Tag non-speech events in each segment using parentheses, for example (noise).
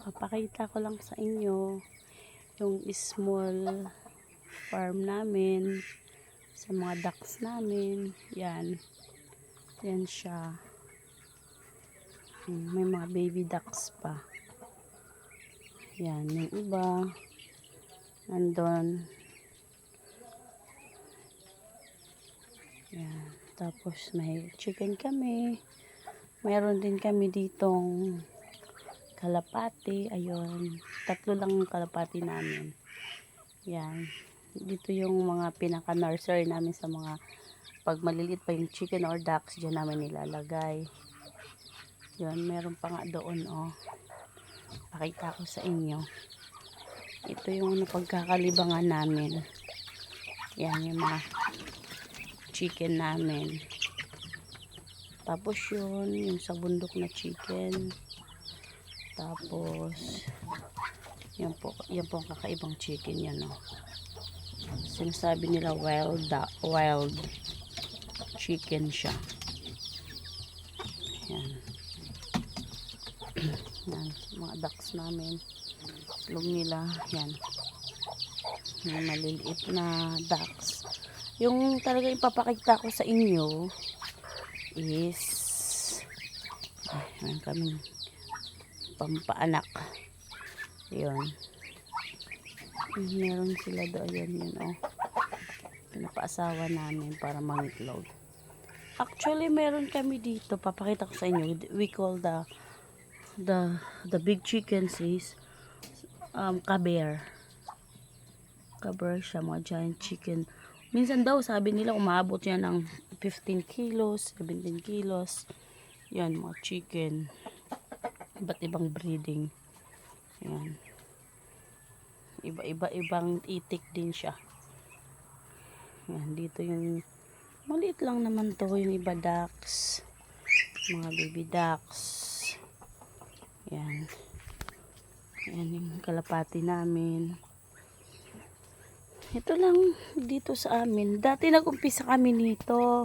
papakita ko lang sa inyo yung small farm namin sa mga ducks namin. Yan. Yan siya. Hmm, May mga baby ducks pa. Yan. Yung iba. Nandun. Yan. Tapos may chicken kami. Meron din kami ditong kalapati. Ayun. Tatlo lang ang kalapati namin. Yan. Dito yung mga pinaka-nursery namin sa mga pag maliliit pa yung chicken or ducks, dyan namin nilalagay. Yan. Meron pa nga doon, oh. Pakita ko sa inyo. Ito yung napagkakalibangan namin. Yan yung mga chicken namin. Tapos yun, yung sa bundok na chicken. Tapos, yan po, yan po ang kakaibang chicken yan, no. Sinasabi nila wild, da- wild chicken siya. Yan. (clears throat) yan, mga ducks namin. Itlog nila, yan. Yung maliliit na ducks. Yung talaga ipapakita ko sa inyo is ay, meron kaming pampaanak. Yun. Meron sila doon yun, yun oh. Pinapaasawa namin para mangitlog. Actually, meron kami dito. Papakita ko sa inyo. We call the the the big chickens is um, kaber. Kaber siya, mga giant chicken. Minsan daw, sabi nila, umabot yan ng 15 kilos, 17 kilos. Yan, mga chicken. Iba't ibang breeding. Yan. Iba-iba ibang itik din siya. Yan, dito yung maliit lang naman to yung iba ducks. Mga baby ducks. Yan. Yan yung kalapati namin. Ito lang dito sa amin. Dati nag-umpisa kami nito.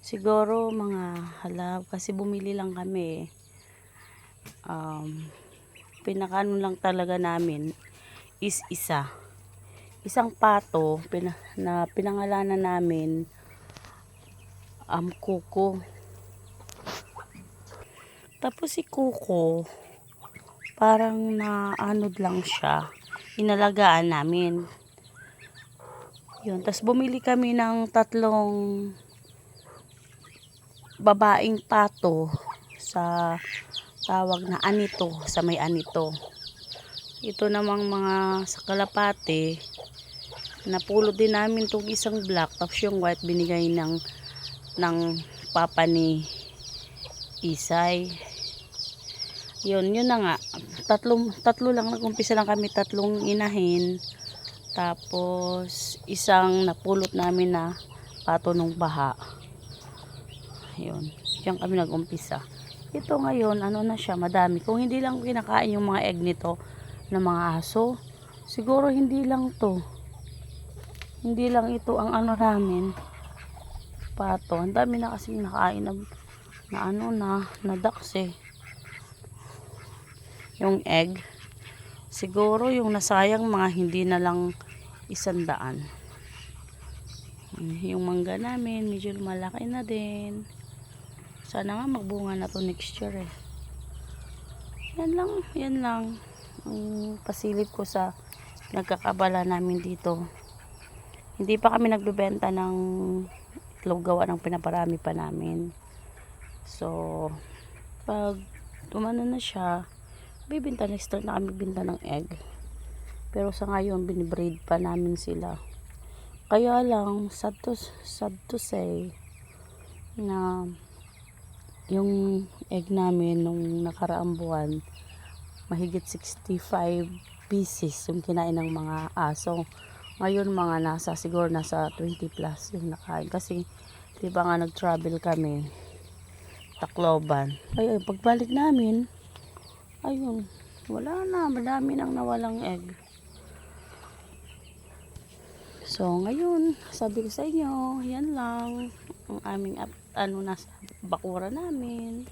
Siguro mga halab kasi bumili lang kami. Um, pinakano lang talaga namin is isa. Isang pato pina, na pinangalanan namin um, kuko. Tapos si kuko parang na anod lang siya. Inalagaan namin. Yun. Tapos bumili kami ng tatlong babaeng pato sa tawag na anito, sa may anito. Ito namang mga sa kalapate, napulot din namin tong isang black, tapos yung white binigay ng ng papa ni Isay. Yun, yun na nga. Tatlong, tatlo lang, nag-umpisa lang kami tatlong inahin. Tapos, isang napulot namin na pato ng baha. Yun. Diyan kami nag-umpisa. Ito ngayon, ano na siya, madami. Kung hindi lang kinakain yung mga egg nito ng mga aso, siguro hindi lang to. Hindi lang ito ang ano namin. Pato. Ang dami na kasing nakain na, na ano na, na ducks eh. Yung egg. Siguro yung nasayang mga hindi na lang isandaan. Yung mangga namin, medyo malaki na din. Sana nga magbunga na to next year eh. Yan lang, yan lang. Ang pasilip ko sa nagkakabala namin dito. Hindi pa kami nagbebenta ng itlog gawa ng pinaparami pa namin. So, pag tumano na siya, bibinta next start na kami binta ng egg. Pero sa ngayon, binibreed pa namin sila. Kaya lang, sad to, sad to say, na yung egg namin nung nakaraang buwan, mahigit 65 pieces yung kinain ng mga aso. Ngayon mga nasa, siguro nasa 20 plus yung nakain. Kasi, di ba nga nag-travel kami, Tacloban. Ay, ay, pagbalik namin, ayun, wala na, madami nang nawalang egg. So, ngayon, sabi ko sa inyo, yan lang ang aming ano nasa bakura namin.